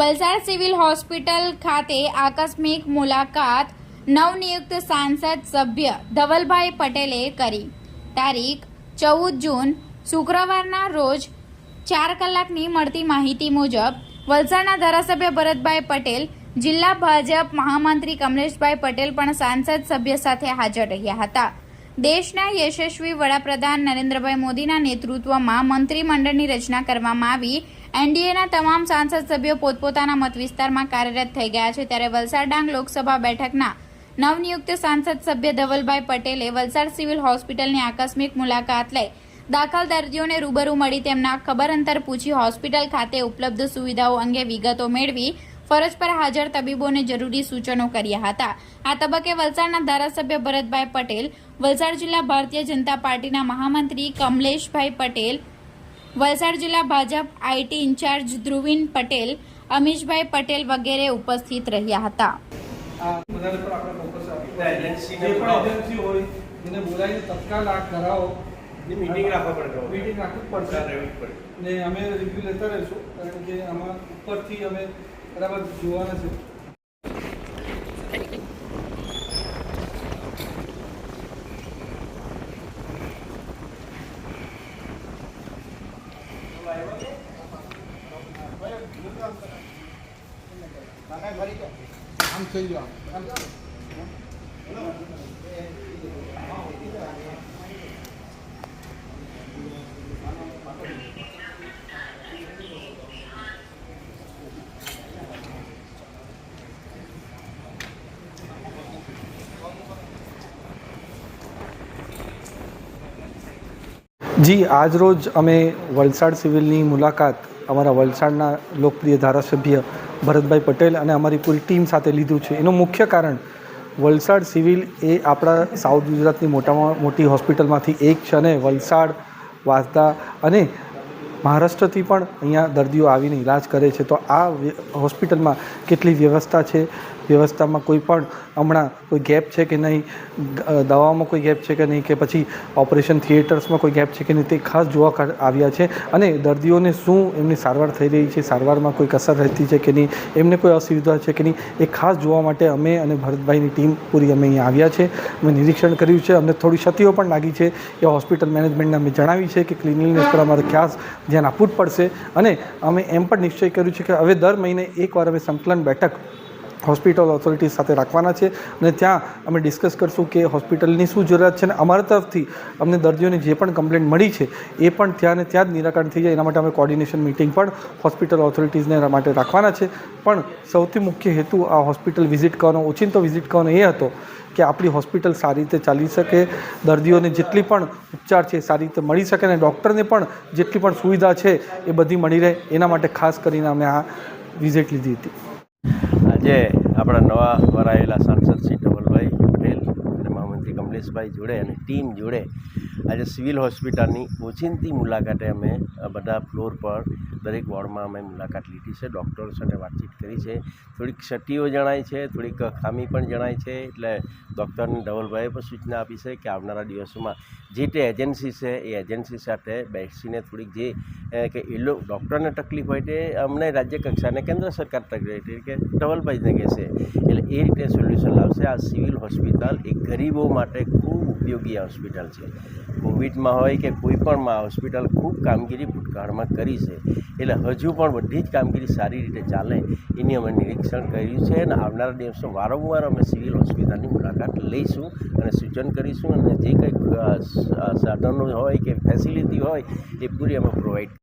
Valsad civil hospital ખાતે આકસ્મિક મુલાકાત નવનિયુક્ત સાંસદ સભ્ય ધવલભાઈ પટેલે કરી. તારીખ ચૌદ જૂન, શુક્રવારના રોજ ચાર કલાકની મળતી માહિતી મુજબ વલસાડના ધારાસભ્ય ભરતભાઈ પટેલ, જિલ્લા ભાજપ મહામંત્રી કમલેશભાઈ પટેલ પણ સાંસદ સભ્ય સાથે હાજર રહ્યા હતા. દેશના યશસ્વી વડાપ્રધાન નરેન્દ્રભાઈ મોદીના નેતૃત્વમાં મંત્રીમંડળની રચના કરવામાં આવી એનડીએના તમામ સાંસદ સભ્યો પોતપોતાના મત વિસ્તારમાં કાર્યરત થઈ ગયા છે. ત્યારે વલસાડ ડાંગ લોકસભા બેઠકના નવનિયુક્ત સાંસદ સભ્ય ધવલભાઈ પટેલે વલસાડ સિવિલ હોસ્પિટલની આકસ્મિક મુલાકાત લઈ દાખલ દર્દીઓને રૂબરૂ મળી તેમના ખબર અંતર પૂછી હોસ્પિટલ ખાતે ઉપલબ્ધ સુવિધાઓ અંગે વિગતો મેળવી ફરજ પર હાજર તબીબોને જરૂરી સૂચનો કર્યા હતા. આ તબક્કે વલસાડના ધારાસભ્ય ભરતભાઈ પટેલ, વલસાડ જિલ્લા ભારતીય જનતા પાર્ટીના મહામંત્રી કમલેશભાઈ પટેલ વલસાડ જિલ્લા ભાજપ આઈટી ઇન્ચાર્જ ધ્રુવીન પટેલ અમીશભાઈ પટેલ વગેરે ઉપસ્થિત રહ્યા હતા એને બોલાવીને તત્કાલ આ કરાવો રાખવા પડે. મીટિંગ રાખવી પડશે. ને અમે રિવ્યુ લેતા રહીશું કારણ કે આમાં ઉપરથી અમે બરાબર જોવાના છે આમ થઈ ગયો આમ જી આજરોજ અમે વલસાડ સિવિલની મુલાકાત અમારા વલસાડના લોકપ્રિય ધારાસભ્ય ભરતભાઈ પટેલ અને અમારી પૂરી ટીમ સાથે લીધું છે. એનું મુખ્ય કારણ વલસાડ સિવિલ એ આપણા સાઉથ ગુજરાતની મોટામાં મોટી હોસ્પિટલમાંથી એક છે અને વલસાડ વાંસદા અને મહારાષ્ટ્રથી પણ અહીંયા દર્દીઓ આવીને ઈલાજ કરે છે. તો આ હોસ્પિટલમાં કેટલી વ્યવસ્થા છે? વ્યવસ્થામાં કોઈ પણ હમણાં કોઈ ગેપ છે કે નહીં? દવાઓમાં કોઈ ગેપ છે કે નહીં? કે પછી ઓપરેશન થિયેટર્સમાં કોઈ ગેપ છે કે નહીં? તે ખાસ જોવા આવ્યા છે. અને દર્દીઓને શું એમની સારવાર થઈ રહી છે? સારવારમાં કોઈ કસર રહેતી છે કે નહીં? એમને કોઈ અસુવિધા છે કે નહીં? એ ખાસ જોવા માટે અમે અને ભરતભાઈની ટીમ પૂરી અમે અહીંયા આવ્યા છે. અમે નિરીક્ષણ કર્યું છે. અમને થોડી ક્ષતિઓ પણ લાગી છે. એ હોસ્પિટલ મેનેજમેન્ટને અમે જણાવી છે કે ક્લિનિકનેસ પર અમારે ખાસ ધ્યાન આપવું જ પડશે. અને અમે એમ પણ નિશ્ચય કર્યું છે કે હવે દર મહિને એકવાર અમે સંકલન બેઠક હોસ્પિટલ ઓથોરિટીઝ સાથે રાખવાના છે અને ત્યાં અમે ડિસ્કસ કરશું કે હોસ્પિટલની શું જરૂરિયાત છે અને અમારા તરફથી અમને દર્દીઓની જે પણ કમ્પ્લેન્ટ મળી છે, એ પણ ત્યાં ને ત્યાં જ નિરાકરણ થઈ જાય. એના માટે અમે કોર્ડિનેશન મિટિંગ પણ હોસ્પિટલ ઓથોરિટીઝને માટે રાખવાના છે. પણ સૌથી મુખ્ય હેતુ આ હોસ્પિટલ વિઝિટ કરવાનો, ઓચિંતો વિઝિટ કરવાનો એ હતો કે આપણી હોસ્પિટલ સારી રીતે ચાલી શકે, દર્દીઓને જેટલી પણ ઉપચાર છે સારી રીતે મળી શકે અને ડૉક્ટરને પણ જેટલી પણ સુવિધા છે એ બધી મળી રહે. એના માટે ખાસ કરીને અમે આ વિઝિટ લીધી હતી. આજે આપણા નવા વરાયેલા સાંસદ શ્રી ધવલભાઈ પટેલ અને મહામંત્રી કમલેશભાઈ જોડે અને ટીમ જોડે આજે સિવિલ હોસ્પિટલની ઓચિંતી મુલાકાતે અમે બધા ફ્લોર પર દરેક વોર્ડમાં અમે મુલાકાત લીધી છે. ડૉક્ટરો સાથે વાતચીત કરી છે. થોડીક ક્ષતિઓ જણાય છે, થોડીક ખામી પણ જણાય છે. એટલે ડૉક્ટરને ધવલભાઈએ પણ સૂચના આપી છે કે આવનારા દિવસોમાં જે તે એજન્સી છે, એ એજન્સી સાથે બેસીને થોડીક જે કે એ લોકો ડૉક્ટરને તકલીફ હોય તે અમને રાજ્ય કક્ષાને કેન્દ્ર સરકાર તકલીફ કે ધવલભાઈને કહેશે. એટલે એ રીતે સોલ્યુશન લાવશે. આ સિવિલ હોસ્પિટલ એ ગરીબો માટે ખૂબ ઉપયોગી હોસ્પિટલ છે. કોવિડમાં હોય કે કોઈ પણમાં હોસ્પિટલ ખૂબ કામગીરી ભૂતકાળમાં કરી છે. એટલે હજુ પણ બધી જ કામગીરી સારી રીતે ચાલે એની અમે નિરીક્ષણ કર્યું છે અને આવનારા દિવસો વારંવાર અમે સિવિલ હોસ્પિટલની મુલાકાત લઈશું અને સૂચન કરીશું અને જે કંઈક સાધનો હોય કે ફેસિલિટી હોય એ પૂરી અમે પ્રોવાઈડ